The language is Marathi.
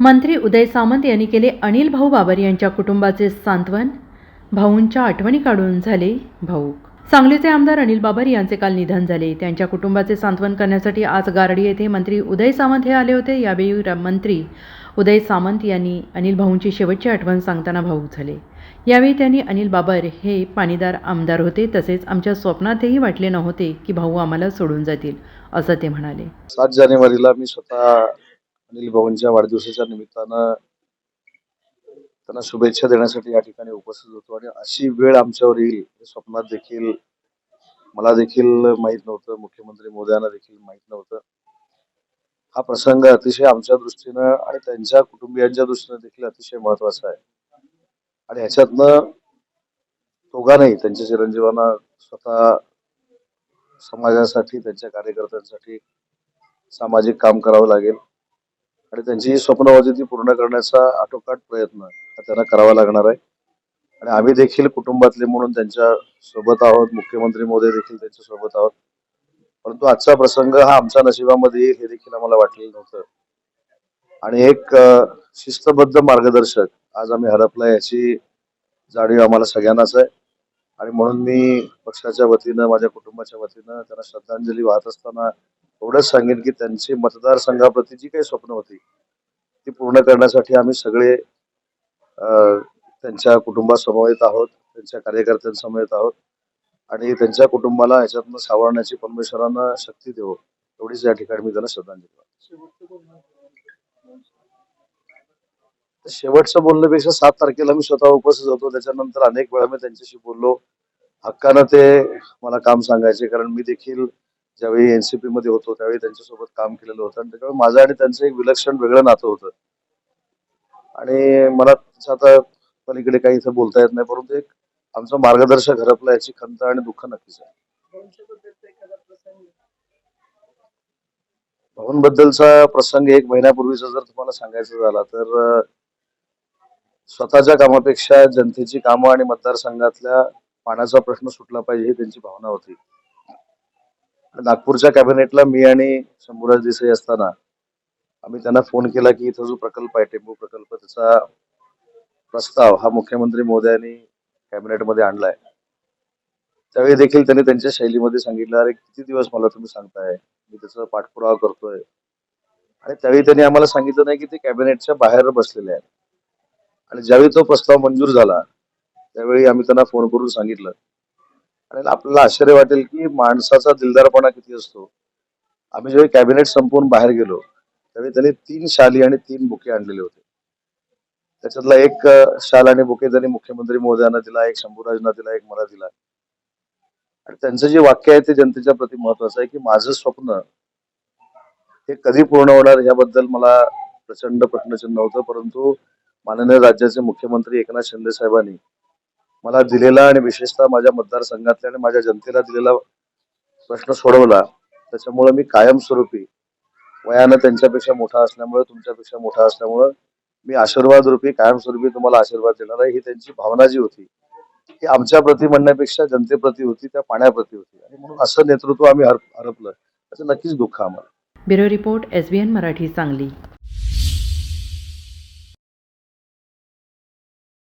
मंत्री उदय सामंत यांनी केले अनिल भाऊ बाबर यांच्या कुटुंबाचे सांत्वन. भाऊंच्या आठवणी काढून झाले भाऊक. सांगलीचे आमदार अनिल बाबर यांचे काल निधन झाले. त्यांच्या कुटुंबाचे सांत्वन करण्यासाठी आज गारडी येथे मंत्री उदय सामंत हे आले होते. यावेळी मंत्री उदय सामंत यांनी अनिल भाऊंची शेवटची आठवण सांगताना भाऊक झाले. यावेळी त्यांनी अनिल बाबर हे पाणीदार आमदार होते. तसेच आमच्या स्वप्नातही वाटले नव्हते की भाऊ आम्हाला सोडून जातील असं ते म्हणाले. सात जानेवारीला मी स्वतः अनिल भवनच्या वाढदिवसाच्या निमित्तानं त्यांना शुभेच्छा देण्यासाठी या ठिकाणी उपस्थित होतो. आणि अशी वेळ आमच्यावर येईल हे स्वप्नात देखील मला देखील माहीत नव्हतं. मुख्यमंत्री मोदयांना देखील माहीत नव्हतं. हा प्रसंग अतिशय आमच्या दृष्टीनं आणि त्यांच्या कुटुंबियांच्या दृष्टीनं देखील अतिशय महत्त्वाचा आहे. आणि ह्याच्यातनं दोघांनाही त्यांच्या चिरंजीवांना स्वतः समाजासाठी त्यांच्या कार्यकर्त्यांसाठी सामाजिक काम करावं लागेल. आणि त्यांची स्वप्न होती ती पूर्ण करण्याचा आटोकाट प्रयत्न हा त्यांना करावा लागणार आहे. आणि आम्ही देखील कुटुंबातले म्हणून त्यांच्यासोबत आहोत. मुख्यमंत्री मोदी देखील त्यांच्यासोबत आहोत. परंतु आजचा प्रसंग हा आमच्या नशिबामध्ये येईल हे देखील आम्हाला वाटलेलं नव्हतं. आणि एक शिस्तबद्ध मार्गदर्शक आज आम्ही हरपला याची जाणीव आम्हाला सगळ्यांनाच आहे. आणि म्हणून मी पक्षाच्या वतीनं माझ्या कुटुंबाच्या वतीनं त्यांना श्रद्धांजली वाहत असताना एवढंच सांगेन की त्यांची मतदारसंघाप्रती जी काही स्वप्न होती ती पूर्ण करण्यासाठी आम्ही सगळे त्यांच्या त्यांच्या कुटुंबासमवेत आहोत त्यांच्या कार्यकर्त्यांसमवेत आहोत आणि त्यांच्या कुटुंबाला ह्याच्यातनं सावरण्याची परमेश्वरांना शक्ती देवो एवढीच या ठिकाणी मी त्यांना श्रद्धांजली शेवटचं बोलण्यापेक्षा सात तारखेला मी स्वतः उपस्थित होतो त्याच्यानंतर अनेक वेळा मी त्यांच्याशी बोललो. हक्कानं ते मला काम सांगायचे कारण मी देखील ज्यावेळी एनसीपी मध्ये होतो त्यावेळी त्यांच्यासोबत काम केलेलं होतं. आणि त्याच्यामुळे माझं आणि त्यांचं एक विलक्षण वेगळं नातं होतं. आणि मला आता पलीकडे काही इथं बोलता येत नाही परंतु एक आमचं मार्गदर्शक हरपला याची खंत आणि दुःख नक्कीच आहे. बद्दलचा प्रसंग एक महिन्यापूर्वीचा जर तुम्हाला सांगायचं झाला तर स्वतःच्या कामापेक्षा जनतेची कामं आणि मतदारसंघातल्या पाण्याचा प्रश्न सुटला पाहिजे ही त्यांची भावना होती. नागपूरच्या कॅबिनेटला मी आणि शंभूराज देसाई असताना आम्ही त्यांना फोन केला की इथं जो प्रकल्प आहे टेंबू प्रकल्प त्याचा प्रस्ताव हा मुख्यमंत्री मोदयांनी कॅबिनेटमध्ये आणलाय. त्यावेळी देखील त्यांनी त्यांच्या शैलीमध्ये सांगितलं अरे किती दिवस मला तुम्ही सांगताय? मी त्याचा पाठपुरावा करतोय. आणि त्यावेळी त्यांनी आम्हाला सांगितलं नाही की ते कॅबिनेटच्या बाहेर बसलेले आहेत. आणि ज्यावेळी तो प्रस्ताव मंजूर झाला त्यावेळी आम्ही त्यांना फोन करून सांगितलं. आणि आपल्याला आश्चर्य वाटेल की माणसाचा दिलदारपणा किती असतो. आम्ही ज्यावेळी कॅबिनेट संपवून बाहेर गेलो त्यावेळी त्यांनी तीन शाली आणि तीन बुके आणलेले होते. त्याच्यातला एक शाल आणि बुके त्यांनी मुख्यमंत्री महोदयांना दिला एक शंभूराजना दिला एक मला दिला. आणि त्यांचं जे वाक्य आहे ते जनतेच्या प्रति महत्वाचं आहे की माझं स्वप्न हे कधी पूर्ण होणार याबद्दल मला प्रचंड प्रश्नचिन्ह होतं. परंतु माननीय राज्याचे मुख्यमंत्री एकनाथ शिंदे साहेबांनी मला दिलेला आणि विशेषतः माझ्या मतदारसंघातल्या आणि माझ्या जनतेला दिलेला प्रश्न सोडवला त्याच्यामुळे मी कायमस्वरूपी वयानं त्यांच्यापेक्षा मोठा असल्यामुळे तुमच्यापेक्षा मोठा असल्यामुळं मी आशीर्वाद रूपी कायमस्वरूपी तुम्हाला आशीर्वाद देणार आहे ही त्यांची भावना जी होती ती आमच्या प्रती म्हणण्यापेक्षा जनतेप्रती होती त्या पाण्याप्रती होती. आणि म्हणून असं नेतृत्व आम्ही हर हरपलं. त्याचं नक्कीच दुःख आम्हाला. Bureau report S B N Marathi Sangli.